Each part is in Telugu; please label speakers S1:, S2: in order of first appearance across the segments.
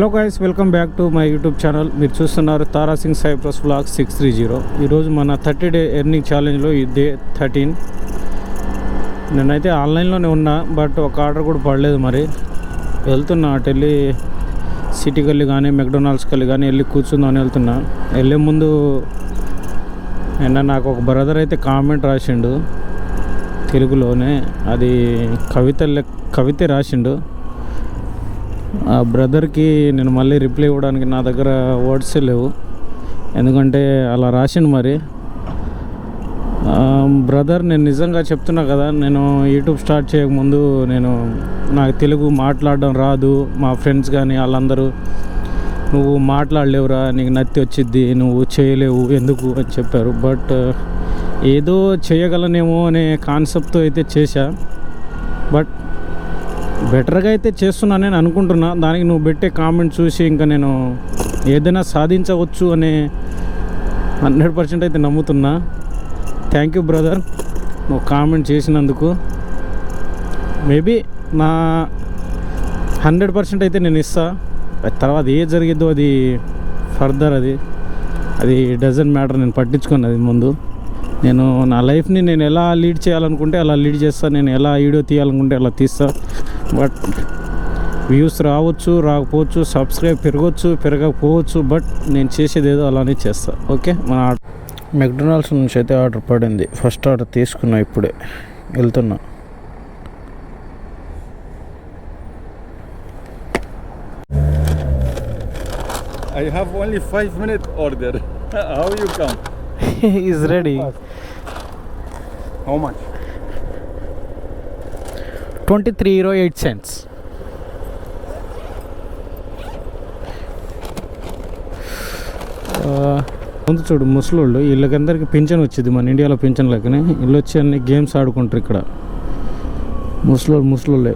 S1: Hello guys welcome back to my YouTube channel మీరు చూస్తున్నారు Tara Singh Cyprus blog six three zero ఈరోజు మన థర్టీ డే ఎర్నింగ్ ఛాలెంజ్లో ఈ డే థర్టీన్ నేనైతే ఆన్లైన్లోనే ఉన్నా బట్ ఒక ఆర్డర్ కూడా పడలేదు మరి. వెళ్తున్నా అటు వెళ్ళి సిటీకి వెళ్ళి కానీ మెక్డొనాల్డ్స్కి వెళ్ళి కానీ వెళ్ళి కూర్చుందామని వెళ్తున్నా. వెళ్ళే ముందు నిన్న నాకు ఒక బ్రదర్ అయితే కామెంట్ రాసిండు. తెలుగులోనే అది కవిత లెక్- రాసిండు. ఆ బ్రదర్కి నేను మళ్ళీ రిప్లై ఇవ్వడానికి నా దగ్గర వర్డ్స్ లేవు. ఎందుకంటే అలా రాసిండు మరి. బ్రదర్ నేను నిజంగా చెప్తున్నా కదా నేను యూట్యూబ్ స్టార్ట్ చేయకముందు నేను నాకు తెలుగు మాట్లాడడం రాదు. మా ఫ్రెండ్స్ కానీ వాళ్ళందరూ నువ్వు మాట్లాడలేవురా నీకు నత్తి వచ్చిద్ది నువ్వు చేయలేవు ఎందుకు? అని చెప్పారు. బట్ ఏదో చేయగలనేమో అనే కాన్సెప్ట్తో అయితే చేశా. బట్ బెటర్గా అయితే చేస్తున్నాను నేను అనుకుంటున్నా. దానికి నువ్వు పెట్టే కామెంట్ చూసి ఇంకా నేను ఏదైనా సాధించవచ్చు అనే హండ్రెడ్ పర్సెంట్ అయితే నమ్ముతున్నా. థ్యాంక్ యూ బ్రదర్ నువ్వు కామెంట్ చేసినందుకు. మేబీ నా హండ్రెడ్ పర్సెంట్ అయితే నేను ఇస్తా. తర్వాత ఏ జరిగిద్దో అది ఫర్దర్ అది అది డజంట్ మ్యాటర్ నేను పట్టించుకున్నది ముందు. నేను నా లైఫ్ని నేను ఎలా లీడ్ చేయాలనుకుంటే అలా లీడ్ చేస్తాను నేను ఎలా వీడియో తీయాలనుకుంటే అలా తీస్తా. బట్ వ్యూస్ రావచ్చు రాకపోవచ్చు సబ్స్క్రైబ్ పెరగవచ్చు పెరగకపోవచ్చు బట్ నేను చేసేది ఏదో అలానే చేస్తా. ఓకే? మన మెక్డొనాల్డ్స్ నుంచి అయితే ఆర్డర్ పడింది. ఫస్ట్ ఆర్డర్ తీసుకున్నా ఇప్పుడే. వెళ్తున్నా.
S2: I have only five minute order. How you come?
S1: Is ready
S2: How much?
S1: Twenty three zero eight cents ముందు చూడు ముసలోళ్ళు వీళ్ళకందరికీ పింఛన్ వచ్చింది మన ఇండియాలో పింఛన్ లెక్కనే. వీళ్ళు వచ్చి అన్ని గేమ్స్ ఆడుకుంటారు ఇక్కడ. ముసలోళ్ళు ముసలోళ్ళే.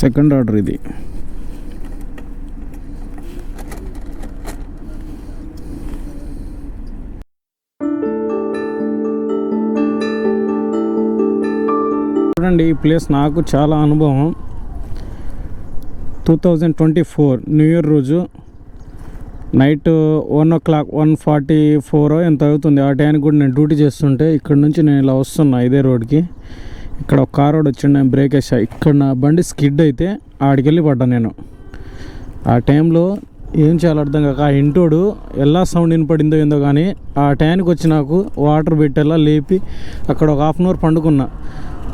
S1: సెకండ్ ఆర్డర్ ఇది. ప్లేస్ నాకు చాలా అనుభవం. Two thousand twenty four new year రోజు night one o'clock one forty four ఎంత అవుతుంది? ఆ టైంకి కూడా నేను డ్యూటీ చేస్తుంటే ఇక్కడ నుంచి నేను ఇలా వస్తున్నా ఇదే రోడ్కి. ఇక్కడ ఒక కార్ రోడ్ వచ్చిండు నేను బ్రేక్ వేసా ఇక్కడ నా బండి స్కిడ్ అయితే ఆడికెళ్ళి పడ్డా నేను. ఆ టైంలో ఏం చేయాలో అర్థం కాక ఆ ఇంటోడు ఎలా సౌండ్ వినపడిందో ఏందో కానీ ఆ టైంకి వచ్చి నాకు వాటర్ పెట్టేలా లేపి అక్కడ ఒక హాఫ్ అన్ అవర్ పండుకున్నా.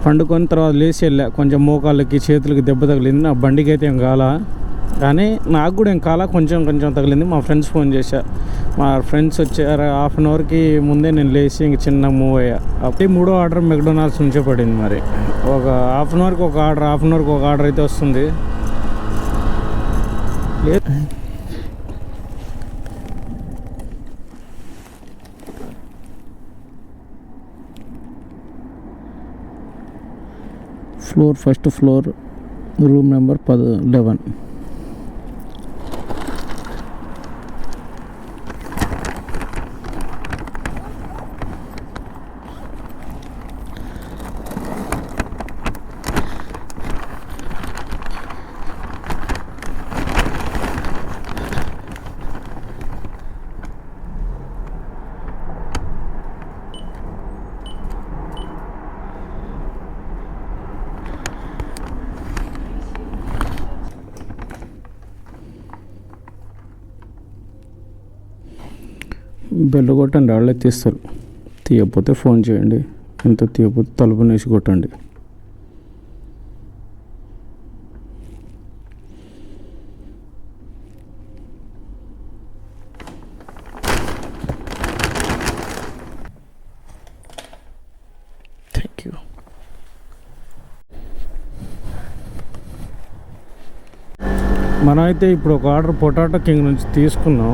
S1: పండుకొని తర్వాత లేచి వెళ్ళా. కొంచెం మోకాళ్ళకి చేతులకి దెబ్బ తగిలింది. నా బండికి అయితే ఏం కాల. కానీ నాకు కూడా ఏం కాల. కొంచెం కొంచెం తగిలింది. మా ఫ్రెండ్స్ ఫోన్ చేశా. మా ఫ్రెండ్స్ వచ్చారు. హాఫ్ అన్ అవర్కి ముందే నేను లేచి ఇంక చిన్న మూవ్ అయ్యా. అప్పుడే మూడో ఆర్డర్ మెక్డొనాల్డ్స్ నుంచే పడింది మరి. ఒక హాఫ్ అన్ అవర్కి ఒక ఆర్డర్ హాఫ్ అన్ అవర్కి ఒక ఆర్డర్ అయితే వస్తుంది లేదు floor first floor room number పద లెవెన్ బెల్ల కొట్టండి వాళ్ళే తీస్తారు తీయకపోతే ఫోన్ చేయండి. ఎంత తీయకపోతే తలుపు వేసి కొట్టండి. థ్యాంక్ యూ మనమైతే ఇప్పుడు ఒక ఆర్డర్ పొటాటో కింగ్ నుంచి తీసుకున్నాం.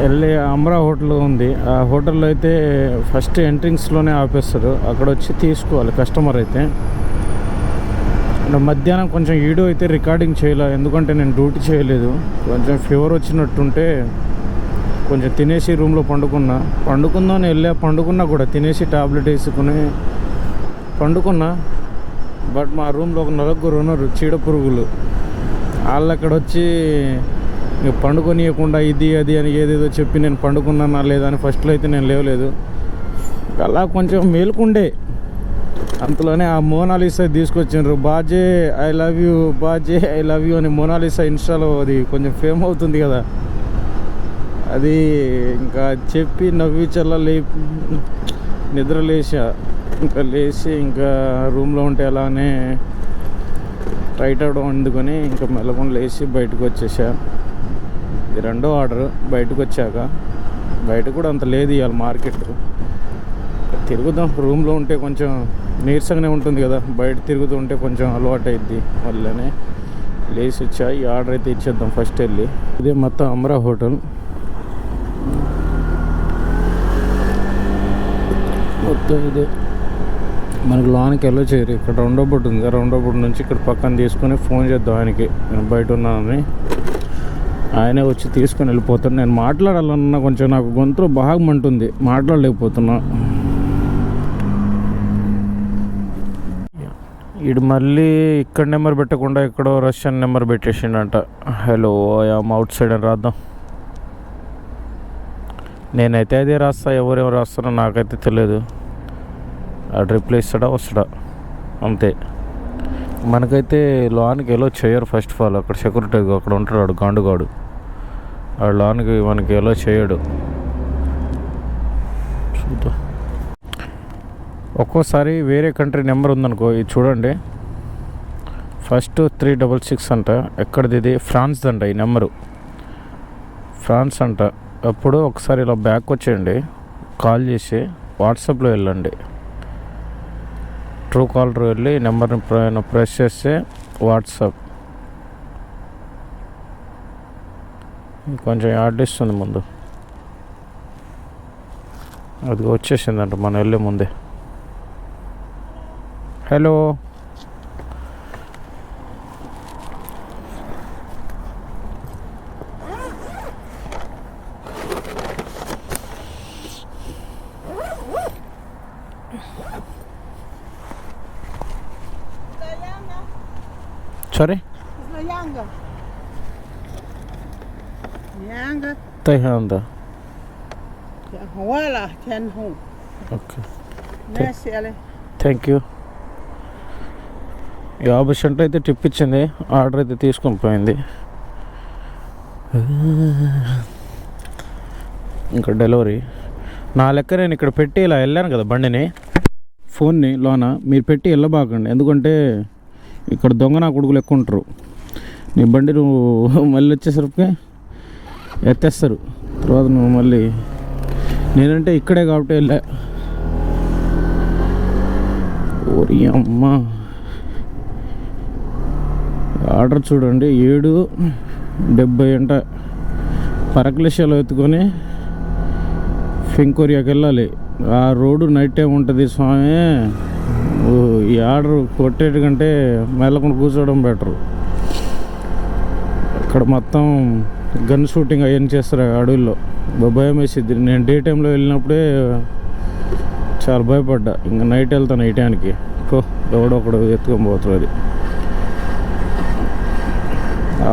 S1: వెళ్ళి అమరా హోటల్ ఉంది. ఆ హోటల్లో అయితే ఫస్ట్ ఎంట్రింగ్స్లోనే ఆపేస్తారు. అక్కడ వచ్చి తీసుకోవాలి కస్టమర్ అయితే. అంటే మధ్యాహ్నం కొంచెం వీడియో అయితే రికార్డింగ్ చేయలే? ఎందుకంటే నేను డ్యూటీ చేయలేదు. కొంచెం ఫీవర్ వచ్చినట్టుంటే కొంచెం తినేసి రూమ్లో పండుకున్నా. పండుకుందామని వెళ్ళా. పండుకున్నా కూడా తినేసి టాబ్లెట్ వేసుకుని పండుకున్నా. బట్ మా రూమ్లో ఒక నలుగురు ఉన్నారు. చీడ పురుగులు. వాళ్ళు అక్కడ వచ్చి ఇక పండుకొనియకుండా ఇది అది అని ఏదేదో చెప్పి నేను పండుకున్నానా లేదా అని ఫస్ట్లో అయితే నేను లేవలేదు. అలా కొంచెం మేలుకుండే. అంతలోనే ఆ మోనాలిసా తీసుకొచ్చిండ్రు. బాజే ఐ లవ్ యూ బాజే ఐ లవ్ యూ అని మోనాలిసా ఇన్స్టాలో అది కొంచెం ఫేమ్ అవుతుంది కదా. అది ఇంకా చెప్పి నవ్వి చల్ల లే నిద్ర లేచా ఇంకా లేచి ఇంకా రూమ్లో ఉంటే అలానే టైట్ అవడం అందుకొని ఇంకా మెల్లకుండా లేచి బయటకు వచ్చేసా ఇది రెండో ఆర్డర్ బయటకు వచ్చాక బయట కూడా అంత లేదు ఇవాళ మార్కెట్ తిరుగుదాం రూమ్లో ఉంటే కొంచెం నీరసంగానే ఉంటుంది కదా. బయట తిరుగుతూ ఉంటే కొంచెం అలవాటు అయింది వల్లనే లేచి వచ్చా ఈ ఆర్డర్ అయితే ఇచ్చేద్దాం ఫస్ట్ వెళ్ళి. ఇదే మొత్తం అమరా హోటల్. మొత్తం ఇదే. మనకు లోనికి వెళ్ళో చేయరు ఇక్కడ రెండో బొట్టు ఉంది రెండో బొట్టు నుంచి ఇక్కడ పక్కన తీసుకొని ఫోన్ చేద్దాం ఆయనకి. నేను బయట ఉన్నానని. ఆయనే వచ్చి తీసుకొని వెళ్ళిపోతాను నేను మాట్లాడాలన్నా కొంచెం నాకు గొంతులో బాగా మంటుంది. మాట్లాడలేకపోతున్నా. ఈడు మళ్ళీ ఇక్కడ నెంబర్ పెట్టకుండా ఎక్కడో రష్యన్ నెంబర్ పెట్టేసిండంట. హలో ఐఆమ్ అవుట్ సైడ్ అని రాద్దాం. నేనైతే అదే రాస్తా ఎవరెవరు రాస్తారో నాకైతే తెలియదు ఆడు రిప్లై ఇస్తాడా వస్తాడా? అంతే. మనకైతే లోనికి ఎలా చేయరు ఫస్ట్ ఆఫ్ ఆల్. అక్కడ సెక్యూరిటీ అక్కడ ఉంటాడు గాండుగాడు. వాడు లోనికి మనకి ఎలా చేయడు. చూద్దాం. ఒక్కోసారి వేరే కంట్రీ నెంబర్ ఉందనుకో ఇది చూడండి. ఫస్ట్ త్రీ డబల్ సిక్స్ అంట ఎక్కడిది ఇది? ఫ్రాన్స్ అంట ఈ నెంబరు. ఫ్రాన్స్ అంట. అప్పుడు ఒకసారి ఇలా బ్యాక్ వచ్చేయండి కాల్ చేసి వాట్సాప్లో వెళ్ళండి. ట్రూ కాలర్ వెళ్ళి నెంబర్ని ప్ర- ప్రెస్ చేస్తే వాట్సాప్. కొంచెం యాడ్ ఇస్తుంది ముందు అది వచ్చేసిందంట మనం వెళ్ళే ముందే hello sorry
S3: Is na Yanga. Yanga.
S1: తైహా ఉందా
S3: Wala, ten home.
S1: Okay
S3: Merci, allez.
S1: Thank you యాభై సెంట్లు అయితే టిప్ ఇచ్చింది ఆర్డర్ అయితే తీసుకొని పోయింది ఇంకా డెలివరీ నా లెక్క నేను ఇక్కడ పెట్టి ఇలా వెళ్ళాను కదా బండిని ఫోన్ని లోన మీరు పెట్టి వెళ్ళబాకండి ఎందుకంటే ఇక్కడ దొంగ నా కొడుకులు ఎక్కువ ఉంటారు నీ బండి నువ్వు మళ్ళీ వచ్చేసరికి ఎత్తేస్తారు. తర్వాత నువ్వు మళ్ళీ నేనంటే ఇక్కడే కాబట్టి వెళ్ళా. ఓరి అమ్మ. ఆర్డర్ చూడండి ఏడు డెబ్బై అంట. పరకలేశాలు ఎత్తుకొని ఫింకోరియాకి వెళ్ళాలి. ఆ రోడ్డు నైట్ టైం ఉంటుంది స్వామి. ఓ, ఈ ఆర్డర్ కొట్టేటి కంటే మెల్లకుండా కూర్చోవడం బెటరు. అక్కడ మొత్తం గన్ షూటింగ్ అవన్నీ చేస్తారు అడవుల్లో. భయం వేసిద్ది. నేను డే టైంలో వెళ్ళినప్పుడే చాలా భయపడ్డా. ఇంకా నైట్ వెళ్తాను ఈ టైంకి. ఎవడో ఒకడు ఎత్తుకొని పోతుంది అది.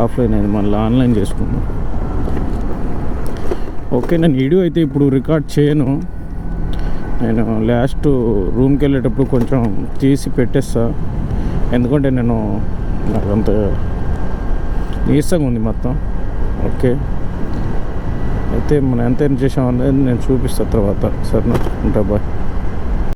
S1: ఆఫ్లైన్ అయింది మళ్ళీ ఆన్లైన్ చేసుకున్నాం ఓకే నేను వీడియో అయితే ఇప్పుడు రికార్డ్ చేయను. నేను లాస్ట్ రూమ్కి వెళ్ళేటప్పుడు కొంచెం తీసి పెట్టేస్తా. ఎందుకంటే నేను నాకు అంత నీరసంగా ఉంది మొత్తం. ఓకే. అయితే మనం ఎంత చేసాం అనేది నేను చూపిస్తా తర్వాత. సరేనా? ఉంటా బాయ్.